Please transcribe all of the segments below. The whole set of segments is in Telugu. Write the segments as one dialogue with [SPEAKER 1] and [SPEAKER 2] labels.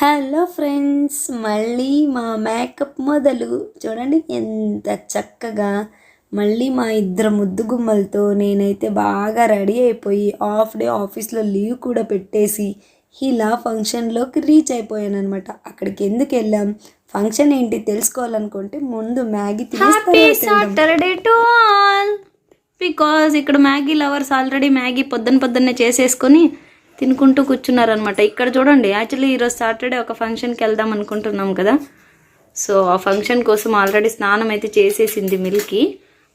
[SPEAKER 1] హలో ఫ్రెండ్స్ మళ్ళీ మా మేకప్ మొదలు. చూడండి ఎంత చక్కగా మళ్ళీ మా ఇద్దరు ముద్దు గుమ్మలతో నేనైతే బాగా రెడీ అయిపోయి హాఫ్ డే ఆఫీస్లో లీవ్ కూడా పెట్టేసి ఇలా ఫంక్షన్లోకి రీచ్ అయిపోయాను అనమాట అక్కడికి ఎందుకు వెళ్ళాం? ఫంక్షన్ ఏంటి తెలుసుకోవాలనుకుంటే ముందు Maggi
[SPEAKER 2] Saturday to all because ఇక్కడ మ్యాగీ లవర్స్ ఆల్రెడీ మ్యాగీ పొద్దున పొద్దున్నే చేసేసుకొని తినుకుంటూ కూర్చున్నారనమాట ఇక్కడ చూడండి యాక్చువల్లీ ఈరోజు సాటర్డే ఒక ఫంక్షన్కి వెళ్దాం అనుకుంటున్నాం కదా. సో ఆ ఫంక్షన్ కోసం ఆల్రెడీ స్నానం అయితే చేసేసింది మిల్కి.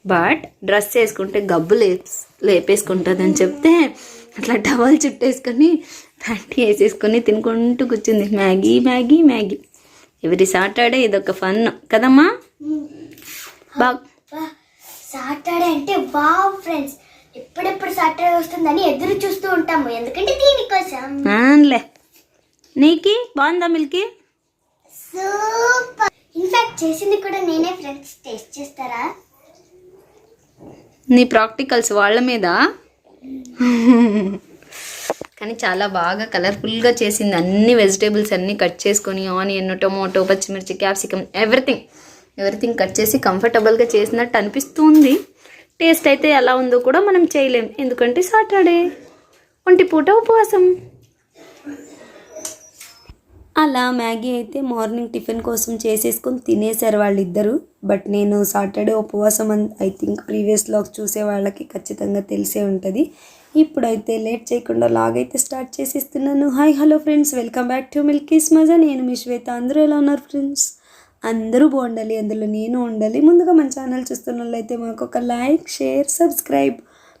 [SPEAKER 2] బట్ డ్రెస్ వేసుకుంటే గబ్బు లేపేసుకుంటుంది అని చెప్తే అట్లా టవల్ చుట్టేసుకొని ప్యాంటీ వేసేసుకొని తినుకుంటూ కూర్చుంది. Maggi Maggi Maggi. Every Saturday ఇదొక ఫన్ కదమ్మా? బాగా
[SPEAKER 3] సాటర్డే అంటే వావ్ ఫ్రెండ్స్ ఎప్పుడెప్పుడు సాటర్డే వస్తుందని ఎదురు చూస్తూ ఉంటాము. ఎందుకంటే దీనికోసం.
[SPEAKER 2] ఆన్లే. నీకి? బాగుందా మిల్కి?
[SPEAKER 3] సూపర్. ఇన్ఫాక్ట్ చేసింది కూడా నేనే ఫ్రెండ్స్ టేస్ట్ చేస్తారా?
[SPEAKER 2] నీ ప్రాక్టికల్స్ వాళ్ళ మీద? కానీ చాలా బాగా కలర్ఫుల్గా చేసింది. అన్ని వెజిటేబుల్స్ అన్నీ కట్ చేసుకొని ఆనియన్ టొమాటో పచ్చిమిర్చి క్యాప్సికమ్ ఎవ్రీథింగ్. ఎవ్రీథింగ్ కట్ చేసి కంఫర్టబుల్గా చేసినట్టు అనిపిస్తుంది. టేస్ట్ అయితే ఎలా ఉందో కూడా మనం చేయలేం. ఎందుకంటే సాటర్డే. ఒంటి పూట ఉపవాసం.
[SPEAKER 1] అలా మ్యాగీ అయితే మార్నింగ్ టిఫిన్ కోసం చేసేసుకొని తినేశారు వాళ్ళిద్దరూ. బట్ నేను సాటర్డే ఉపవాసం అని ఐ థింక్ ప్రీవియస్ లాగ్ చూసే వాళ్ళకి ఖచ్చితంగా తెలిసే ఉంటుంది. ఇప్పుడైతే లేట్ చేయకుండా లాగ్ అయితే స్టార్ట్ చేసేస్తున్నాను. Hi hello friends. Welcome back to Milky's Maza. నేను మీ శ్వేత. అందరూ ఎలా ఉన్నారు ఫ్రెండ్స్? అందరూ బాగుండాలి అందులో నేను ఉండాలి. ముందుగా మన ఛానల్ చూస్తున్న వాళ్ళైతే మాకు ఒక లైక్ షేర్ సబ్స్క్రైబ్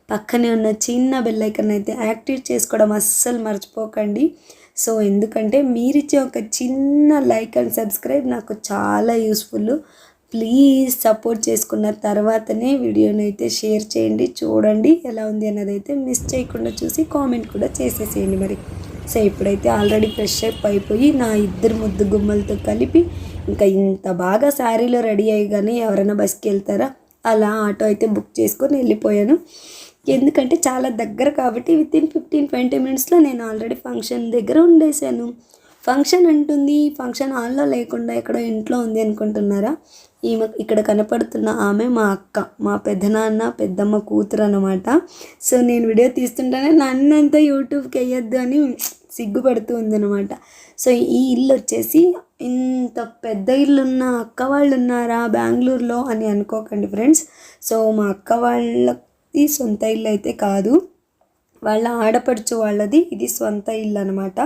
[SPEAKER 1] పక్కనే ఉన్న చిన్న బెల్ ఐకన్ అయితే యాక్టివేట్ చేసుకోవడం అస్సలు మర్చిపోకండి. సో ఎందుకంటే మీరిచ్చే ఒక చిన్న లైక్ అండ్ సబ్స్క్రైబ్ నాకు చాలా యూస్ఫుల్. ప్లీజ్ సపోర్ట్ చేసుకున్న తర్వాతనే వీడియోని అయితే షేర్ చేయండి చూడండి ఎలా ఉంది అన్నది అయితే మిస్ చేయకుండా చూసి కామెంట్ కూడా చేసేసేయండి మరి. సో ఇప్పుడైతే ఆల్రెడీ ఫ్రెష్ అప్ అయిపోయి నా ఇద్దరు ముద్దు గుమ్మలతో కలిపి ఇంకా ఇంత బాగా శారీలో రెడీ అయ్యి కానీ ఎవరైనా బస్కి వెళ్తారా? అలా ఆటో అయితే బుక్ చేసుకొని వెళ్ళిపోయాను. ఎందుకంటే చాలా దగ్గర కాబట్టి విత్ ఇన్ ఫిఫ్టీన్ ట్వంటీ మినిట్స్లో నేను ఆల్రెడీ ఫంక్షన్ దగ్గర ఉండేసాను ఫంక్షన్ అంటుంది ఫంక్షన్ హాల్లో లేకుండా ఎక్కడో ఇంట్లో ఉంది అనుకుంటున్నారా? ఈమె ఇక్కడ కనపడుతున్న ఆమె మా అక్క మా పెద్దనాన్న పెద్దమ్మ కూతురు అనమాట సో నేను వీడియో తీస్తుంటేనే నన్నంతా యూట్యూబ్కి వేయొద్దు అని సిగ్గుపడుతూ ఉందన్నమాట. సో ఈ ఇల్లు వచ్చేసి ఇంత పెద్ద ఇల్లు ఉన్న అక్క వాళ్ళు ఉన్నారా బెంగళూరులో అని అనుకోకండి ఫ్రెండ్స్. సో మా అక్క వాళ్ళది సొంత ఇల్లు అయితే కాదు. వాళ్ళ ఆడపడుచు వాళ్ళది ఇది సొంత ఇల్లు అనమాట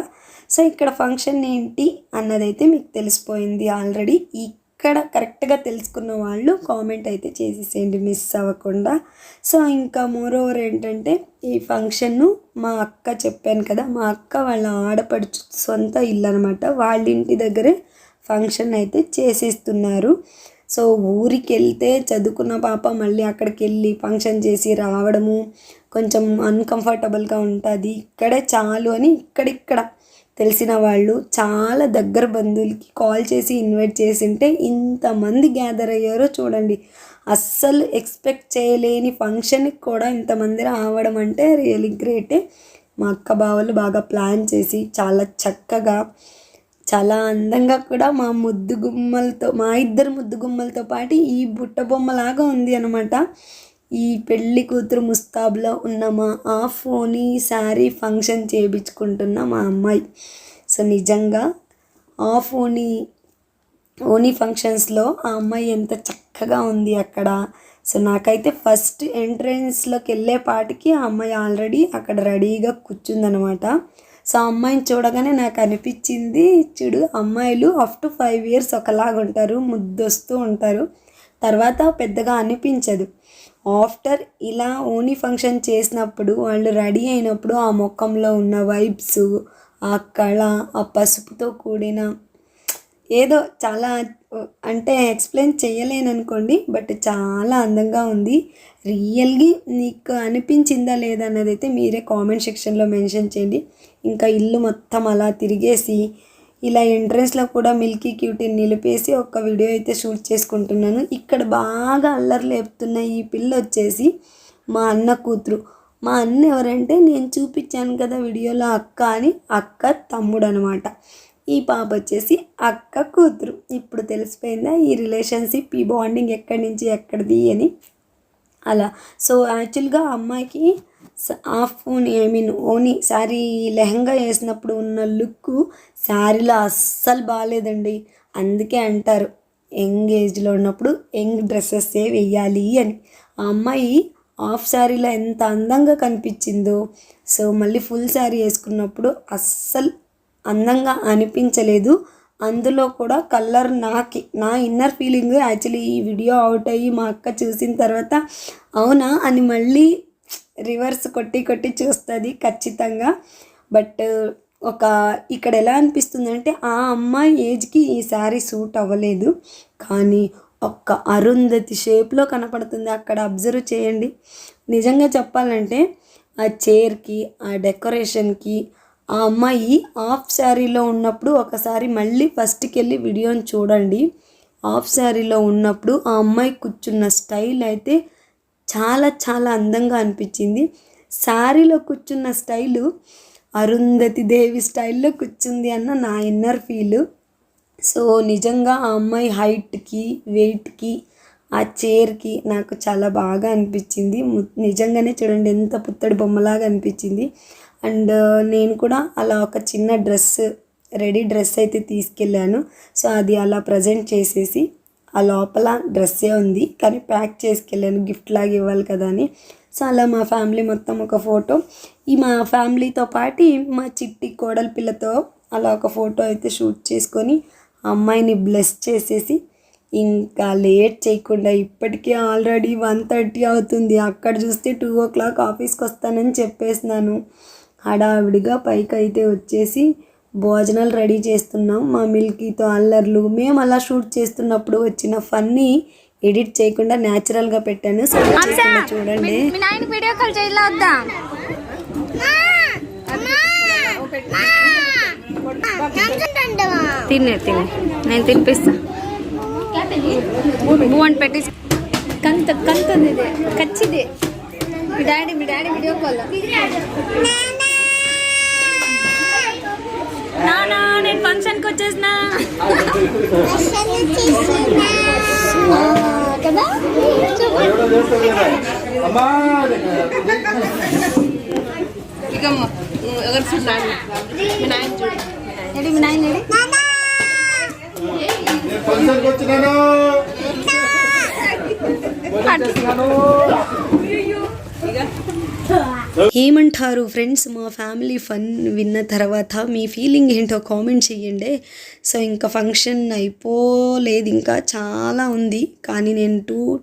[SPEAKER 1] సో ఇక్కడ ఫంక్షన్ ఏంటి అన్నదైతే మీకు తెలిసిపోయింది ఆల్రెడీ. ఈ ఇక్కడ కరెక్ట్గా తెలుసుకున్న వాళ్ళు కామెంట్ అయితే చేసేసేయండి మిస్ అవ్వకుండా. సో ఇంకా మోరోవర్ ఏంటంటే ఈ ఫంక్షన్ను మా అక్క చెప్పాను కదా మా అక్క వాళ్ళ ఆడపడుచు సొంత ఇల్లు అనమాట వాళ్ళ ఇంటి దగ్గరే ఫంక్షన్ అయితే చేసేస్తున్నారు. సో ఊరికి వెళ్తే చదువుకున్న పాప మళ్ళీ అక్కడికి వెళ్ళి ఫంక్షన్ చేసి రావడము కొంచెం అన్కంఫర్టబుల్గా ఉంటుంది. ఇక్కడే చాలు అని ఇక్కడిక్కడ తెలిసిన వాళ్ళు చాలా దగ్గర బంధువులకి కాల్ చేసి ఇన్వైట్ చేసింటే ఇంతమంది గ్యాదర్ అయ్యారో చూడండి. అస్సలు ఎక్స్పెక్ట్ చేయలేని ఫంక్షన్కి కూడా ఇంతమంది రావడం అంటే రియలీ గ్రేటే మా అక్క బావలు బాగా ప్లాన్ చేసి చాలా చక్కగా చాలా అందంగా కూడా మా ముద్దు గుమ్మలతో మా ఇద్దరు ముద్దు గుమ్మలతో పాటు ఈ బుట్ట బొమ్మలాగా ఉంది అనమాట ఈ పెళ్ళి కూతురు ముస్తాబ్లో ఉన్న మా ఆ ఫోనీ శారీ ఫంక్షన్ చేయించుకుంటున్న మా అమ్మాయి. సో నిజంగా ఆ ఫోనీ ఓనీ ఫంక్షన్స్లో ఆ అమ్మాయి ఎంత చక్కగా ఉంది అక్కడ. సో నాకైతే ఫస్ట్ ఎంట్రన్స్లోకి వెళ్ళే పాటికి ఆ అమ్మాయి ఆల్రెడీ అక్కడ రెడీగా కూర్చుందనమాట సో ఆ అమ్మాయిని చూడగానే నాకు అనిపించింది చూడు అమ్మాయిలు అప్ టు ఫైవ్ ఇయర్స్ ఒకలాగా ఉంటారు ముద్దొస్తూ ఉంటారు. తర్వాత పెద్దగా అనిపించదు. ఆఫ్టర్ ఇలా ఓనీ ఫంక్షన్ చేసినప్పుడు వాళ్ళు రెడీ అయినప్పుడు ఆ ముఖంలో ఉన్న వైబ్స్ ఆ కళ ఆ పసుపుతో కూడిన ఏదో చాలా అంటే ఎక్స్ప్లెయిన్ చేయలేను అనుకోండి బట్ చాలా అందంగా ఉంది. రియల్గా నీకు అనిపించిందా లేదా అన్నది అయితే మీరే కామెంట్ సెక్షన్లో మెన్షన్ చేయండి. ఇంకా ఇల్లు మొత్తం అలా తిరిగేసి ఇలా ఎంట్రన్స్లో కూడా మిల్కీ క్యూటీని నిలిపేసి ఒక వీడియో అయితే షూట్ చేసుకుంటున్నాను. ఇక్కడ బాగా అల్లరి లేపుతున్న ఈ పిల్ల వచ్చేసి మా అన్న కూతురు. మా అన్న ఎవరంటే నేను చూపించాను కదా వీడియోలో అక్క అని అక్క తమ్ముడు అనమాట ఈ పాప వచ్చేసి అక్క కూతురు. ఇప్పుడు తెలిసిపోయిందా ఈ రిలేషన్షిప్ ఈ బాండింగ్ ఎక్కడి నుంచి ఎక్కడిది అని. అలా. సో యాక్చువల్గా అమ్మాయికి హాఫ్ ఐ మీన్ ఓని శారీ లెహంగా వేసినప్పుడు ఉన్న లుక్ శారీలో అస్సలు బాగాలేదండి అందుకే అంటారు యంగ్ ఏజ్లో ఉన్నప్పుడు యంగ్ డ్రెస్సెస్సే వెయ్యాలి అని. ఆ అమ్మాయి హాఫ్ శారీలో ఎంత అందంగా కనిపించిందో సో మళ్ళీ ఫుల్ శారీ వేసుకున్నప్పుడు అస్సలు అందంగా అనిపించలేదు. అందులో కూడా కలర్ నాకి నా ఇన్నర్ ఫీలింగ్ యాక్చువల్లీ ఈ వీడియో అవుట్ అయ్యి మా అక్క చూసిన తర్వాత అవునా అని మళ్ళీ రివర్స్ కొట్టి కొట్టి చూస్తుంది ఖచ్చితంగా. బట్ ఒక ఇక్కడ ఎలా అనిపిస్తుంది అంటే ఆ అమ్మాయి ఏజ్కి ఈ శారీ సూట్ అవ్వలేదు. కానీ ఒక్క అరుంధతి షేప్లో కనపడుతుంది. అక్కడ అబ్జర్వ్ చేయండి. నిజంగా చెప్పాలంటే ఆ చైర్కి ఆ డెకరేషన్కి ఆ అమ్మాయి హాఫ్ శారీలో ఉన్నప్పుడు ఒకసారి మళ్ళీ ఫస్ట్కి వెళ్ళి వీడియోని చూడండి. హాఫ్ శారీలో ఉన్నప్పుడు ఆ అమ్మాయి కూర్చున్న స్టైల్ అయితే చాలా చాలా అందంగా అనిపించింది. శారీలో కూర్చున్న స్టైలు అరుంధతి దేవి స్టైల్లో కూర్చుంది అన్న నా ఇన్నర్ ఫీల్ సో నిజంగా ఆ అమ్మాయి హైట్కి వెయిట్కి ఆ చైర్కి నాకు చాలా బాగా అనిపించింది. నిజంగానే చూడండి ఎంత పుత్తడి బొమ్మలాగా అనిపించింది. అండ్ నేను కూడా అలా ఒక చిన్న డ్రెస్ రెడీ డ్రెస్ అయితే తీసుకెళ్ళాను. సో అది అలా ప్రజెంట్ చేసేసి ఆ లోపల డ్రెస్సే ఉంది. కానీ ప్యాక్ చేసుకెళ్ళాను. గిఫ్ట్ లాగా ఇవ్వాలి కదా అని. సో అలా మా ఫ్యామిలీ మొత్తం ఒక ఫోటో. ఈ మా ఫ్యామిలీతో పాటు మా చిట్టి కోడల పిల్లతో అలా ఒక ఫోటో అయితే షూట్ చేసుకొని అమ్మాయిని బ్లెస్ చేసేసి ఇంకా లేట్ చేయకుండా ఇప్పటికే ఆల్రెడీ వన్ థర్టీ అవుతుంది. అక్కడ చూస్తే టూ ఓ క్లాక్ ఆఫీస్కి వస్తానని చెప్పేసినాను. హడావిడిగా పైకి అయితే వచ్చేసి భోజనాలు రెడీ చేస్తున్నాం. మా మిల్కీతో అల్లర్లు. మేము అలా షూట్ చేస్తున్నప్పుడు వచ్చిన ఫన్నీ ఎడిట్ చేయకుండా న్యాచురల్గా పెట్టాను. సో చేయకుండా చూడండి.
[SPEAKER 2] వీడియో కాల్ తినే తినే నేను తినిపిస్తా. అని పెట్టి కంత కంత కచ్చిది మీ డాడీ మీ డాడీ వీడియో కాల్. నానా నేను ఫంక్షన్కి వచ్చేసిన.
[SPEAKER 3] కదా
[SPEAKER 2] ఏడి మీ నాయన ఏడి?
[SPEAKER 4] ఫంక్షన్కి వచ్చినాను.
[SPEAKER 1] ఏమంటారు ఫ్రెండ్స్? మా ఫ్యామిలీ ఫన్ విన్న తర్వాత మీ ఫీలింగ్ ఏంటో కామెంట్ చేయండి. సో ఇంకా ఫంక్షన్ అయిపోలేదు. ఇంకా చాలా ఉంది. కానీ నేను టూ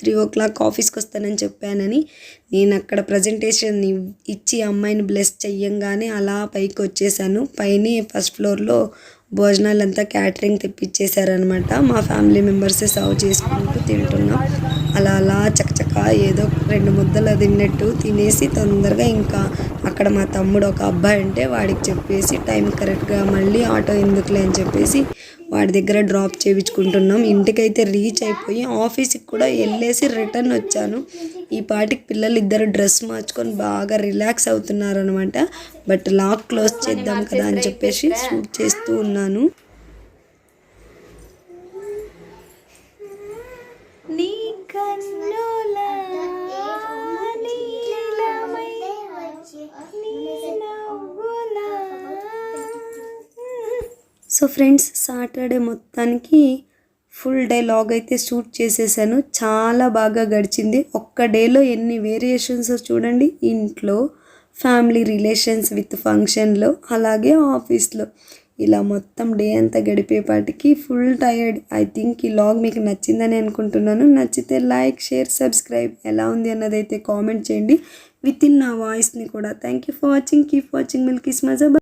[SPEAKER 1] త్రీ ఓ క్లాక్ ఆఫీస్కి వస్తానని చెప్పానని నేను అక్కడ ప్రజెంటేషన్ ఇచ్చి అమ్మాయిని బ్లెస్ చెయ్యంగానే అలా పైకి వచ్చేసాను. పైన ఫస్ట్ ఫ్లోర్లో భోజనాలంతా క్యాటరింగ్ తెప్పించేశారనమాట మా ఫ్యామిలీ మెంబర్సే సర్వ్ చేసుకుంటూ తింటున్నాం. అలా అలా చకచక ఏదో రెండు ముద్దలు తిన్నట్టు తినేసి తొందరగా ఇంకా అక్కడ మా తమ్ముడు ఒక అబ్బాయి అంటే వాడికి చెప్పేసి టైం కరెక్ట్గా మళ్ళీ ఆటో ఎందుకులే అని చెప్పేసి వాడి దగ్గర డ్రాప్ చేయించుకుంటున్నాం. ఇంటికైతే రీచ్ అయిపోయి ఆఫీస్కి కూడా వెళ్ళేసి రిటర్న్ వచ్చాను. ఈ పాటికి పిల్లలు ఇద్దరు డ్రెస్ మార్చుకొని బాగా రిలాక్స్ అవుతున్నారు అనమాట బట్ లాక్ క్లోజ్ చేద్దాం కదా అని చెప్పేసి షూట్ చేస్తూ ఉన్నాను
[SPEAKER 2] నీ కన్నుల నీలమై
[SPEAKER 1] సో ఫ్రెండ్స్ సాటర్డే మొత్తానికి ఫుల్ డే లాగ్ అయితే షూట్ చేసేసాను. చాలా బాగా గడిచింది. ఒక్క డేలో ఎన్ని వేరియేషన్స్ చూడండి. ఇంట్లో ఫ్యామిలీ రిలేషన్స్ విత్ ఫంక్షన్లో అలాగే ఆఫీస్లో. ఇలా మొత్తం డే అంతా గడిపేపాటికి ఫుల్ టైర్డ్. ఐ థింక్ ఈ లాగ్ మీకు నచ్చిందని అనుకుంటున్నాను. నచ్చితే లైక్ షేర్ సబ్స్క్రైబ్ ఎలా ఉంది అన్నదైతే కామెంట్ చేయండి. విత్ ఇన్ నా వాయిస్ని కూడా. Thank you for watching. Keep watching. Milky's Maza.